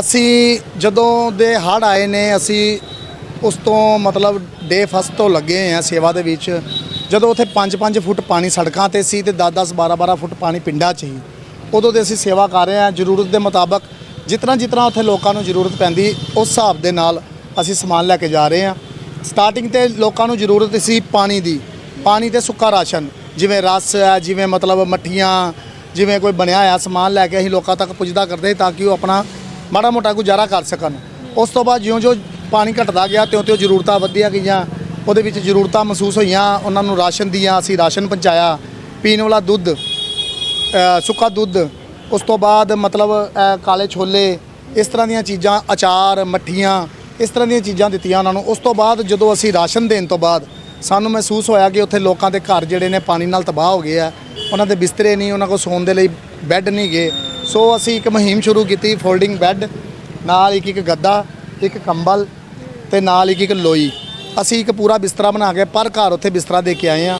ਅਸੀਂ ਜਦੋਂ ਦੇ ਹੜ੍ਹ ਆਏ ਨੇ, ਅਸੀਂ ਉਸ ਤੋਂ ਮਤਲਬ ਡੇ ਫਸਟ ਤੋਂ ਲੱਗੇ ਹੋਏ ਆ ਸੇਵਾ ਦੇ ਵਿੱਚ। ਜਦੋਂ ਉੱਥੇ 5-5 ਫੁੱਟ ਪਾਣੀ ਸੜਕਾਂ ਤੇ ਸੀ ਤੇ 10-10 12-12 ਫੁੱਟ ਪਾਣੀ ਪਿੰਡਾਂ 'ਚ ਹੀ ਉਦੋਂ ਦੇ ਅਸੀਂ ਸੇਵਾ ਕਰ ਰਹੇ ਹਾਂ। ਜ਼ਰੂਰਤ ਦੇ ਮੁਤਾਬਕ ਜਿਤਨਾ ਜਿਤਨਾ ਉੱਥੇ ਲੋਕਾਂ ਨੂੰ ਜ਼ਰੂਰਤ ਪੈਂਦੀ, ਉਸ ਹਿਸਾਬ ਦੇ ਨਾਲ ਅਸੀਂ ਸਮਾਨ ਲੈ ਕੇ ਜਾ ਰਹੇ ਹਾਂ। ਸਟਾਰਟਿੰਗ ਤੇ ਲੋਕਾਂ ਨੂੰ ਜ਼ਰੂਰਤ ਸੀ ਪਾਣੀ ਦੀ, ਪਾਣੀ ਤੇ ਸੁੱਕਾ ਰਾਸ਼ਨ, ਜਿਵੇਂ ਰਸ ਹੈ, ਜਿਵੇਂ ਮਤਲਬ ਮੱਠੀਆਂ, ਜਿਵੇਂ ਕੋਈ ਬਣਿਆ ਹੋਇਆ ਸਮਾਨ ਲੈ ਕੇ ਅਸੀਂ ਲੋਕਾਂ ਤੱਕ ਪੁੱਜਦਾ ਕਰਦੇ ਤਾਂ ਕਿ ਉਹ ਆਪਣਾ ਮਾੜਾ ਮੋਟਾ ਗੁਜ਼ਾਰਾ ਕਰ ਸਕਣ। ਉਸ ਤੋਂ ਬਾਅਦ ਜਿਉਂ-ਜਿਉਂ ਪਾਣੀ ਘਟਦਾ ਗਿਆ, ਤਿਉਂ-ਤਿਉਂ ਜ਼ਰੂਰਤਾਂ ਵਧਦੀਆਂ ਗਈਆਂ। ਉਹਦੇ ਵਿੱਚ ਜ਼ਰੂਰਤਾਂ ਮਹਿਸੂਸ ਹੋਈਆਂ, ਉਹਨਾਂ ਨੂੰ ਰਾਸ਼ਨ ਦੀਆਂ ਅਸੀਂ ਰਾਸ਼ਨ ਪਹੁੰਚਾਇਆ। ਪੀਣ ਵਾਲਾ ਦੁੱਧ ਸੁੱਕਾ ਦੁੱਧ, ਉਸ ਤੋਂ ਬਾਅਦ ਮਤਲਬ ਕਾਲੇ ਛੋਲੇ, ਇਸ ਤਰ੍ਹਾਂ ਦੀਆਂ ਚੀਜ਼ਾਂ, ਅਚਾਰ, ਮੱਠੀਆਂ, ਇਸ ਤਰ੍ਹਾਂ ਦੀਆਂ ਚੀਜ਼ਾਂ ਦਿੱਤੀਆਂ ਉਹਨਾਂ ਨੂੰ। ਉਸ ਤੋਂ ਬਾਅਦ ਜਦੋਂ ਅਸੀਂ ਰਾਸ਼ਨ ਦੇਣ ਤੋਂ ਬਾਅਦ ਸਾਨੂੰ ਮਹਿਸੂਸ ਹੋਇਆ ਕਿ ਉੱਥੇ ਲੋਕਾਂ ਦੇ ਘਰ ਜਿਹੜੇ ਨੇ ਪਾਣੀ ਨਾਲ ਤਬਾਹ ਹੋ ਗਏ ਆ। ਉਹਨਾਂ ਦੇ ਬਿਸਤਰੇ ਨਹੀਂ, ਉਹਨਾਂ ਕੋਲ ਸੌਣ ਦੇ ਲਈ ਬੈੱਡ ਨਹੀਂ ਗਏ। ਸੋ ਅਸੀਂ ਇੱਕ ਮੁਹਿੰਮ ਸ਼ੁਰੂ ਕੀਤੀ ਫੋਲਡਿੰਗ ਬੈੱਡ ਨਾਲ ਇੱਕ ਇੱਕ ਗੱਦਾ, ਇੱਕ ਕੰਬਲ ਤੇ ਨਾਲ ਇੱਕ ਇੱਕ ਲੋਈ। ਅਸੀਂ ਇੱਕ ਪੂਰਾ ਬਿਸਤਰਾ ਬਣਾ ਕੇ, ਪਰ ਘਰ ਉੱਥੇ ਬਿਸਤਰਾ ਦੇ ਕੇ ਆਏ ਆ